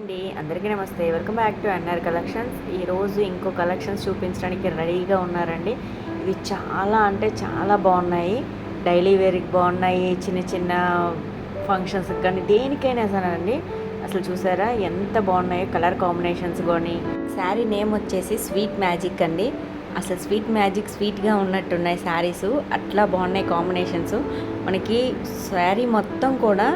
అండి. అందరికీ నమస్తే. Welcome back to NR collections ఈరోజు ఇంకో కలెక్షన్స్ చూపించడానికి రెడీగా ఉన్నారండి. ఇవి చాలా అంటే చాలా బాగున్నాయి. డైలీ వేర్కి బాగున్నాయి. చిన్న చిన్న ఫంక్షన్స్కి కానీ దేనికైనా సరే అండి. అసలు చూసారా? ఎంత బాగున్నాయో కలర్ కాంబినేషన్స్ కానీ శారీ నేమ్ వచ్చేసి స్వీట్ మ్యాజిక్ అండి. అసలు స్వీట్ మ్యాజిక్ స్వీట్గా ఉన్నట్టున్నాయి శారీస్ అట్లా బాగున్నాయి కాంబినేషన్స్ మనకి శారీ మొత్తం కూడా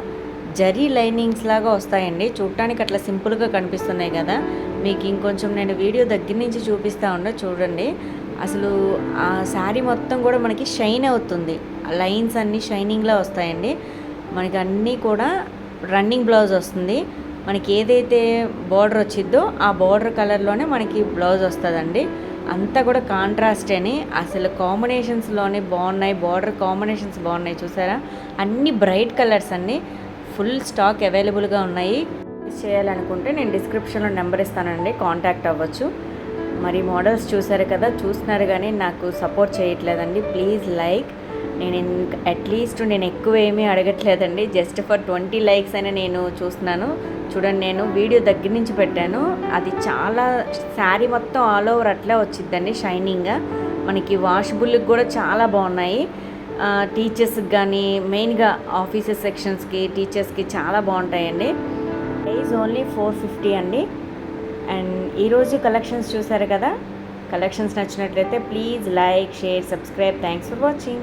జరీ లైనింగ్స్ లాగా వస్తాయండి. చూడటానికి అట్లా సింపుల్గా కనిపిస్తున్నాయి కదా. మీకు ఇంకొంచెం నేను వీడియో దగ్గర నుంచి చూపిస్తా ఉండ చూడండి. అసలు ఆ శారీ మొత్తం కూడా మనకి షైన్ అవుతుంది. ఆ లైన్స్ అన్నీ షైనింగ్లా వస్తాయండి. మనకి అన్నీ కూడా రన్నింగ్ బ్లౌజ్ వస్తుంది. మనకి ఏదైతే బార్డర్ వచ్చిద్దో ఆ బార్డర్ కలర్లోనే మనకి బ్లౌజ్ వస్తుందండి. అంతా కూడా కాంట్రాస్ట్ అని. అసలు కాంబినేషన్స్లోనే బాగున్నాయి. బార్డర్ కాంబినేషన్స్ బాగున్నాయి. చూసారా? అన్ని బ్రైట్ కలర్స్ అన్నీ. ఫుల్ స్టాక్ అవైలబుల్గా ఉన్నాయి. చేయాలనుకుంటే నేను డిస్క్రిప్షన్లో నెంబర్ ఇస్తానండి కాంటాక్ట్ అవ్వచ్చు. మరి మోడల్స్ చూసారు కదా చూస్తున్నారు కానీ నాకు సపోర్ట్ చేయట్లేదండి. Please like. నేను అట్లీస్ట్ నేను ఎక్కువ ఏమీ అడగట్లేదండి. జస్ట్ ఫర్ ట్వంటీ లైక్స్ అని నేను చూస్తున్నాను. చూడండి నేను వీడియో దగ్గర నుంచి పెట్టాను. అది చాలా శారీ మొత్తం ఆల్ ఓవర్ అట్లే వచ్చిద్దండి షైనింగ్గా మనకి వాషబుల్కి కూడా చాలా బాగున్నాయి. టీచర్స్కి కానీ మెయిన్గా ఆఫీసెస్ సెక్షన్స్కి టీచర్స్కి చాలా బాగుంటాయండి. ప్రైజ్ ఓన్లీ ఫోర్ ఫిఫ్టీ అండి. అండ్ ఈరోజు కలెక్షన్స్ చూసారు కదా? కలెక్షన్స్ నచ్చినట్లయితే please like share subscribe thanks for watching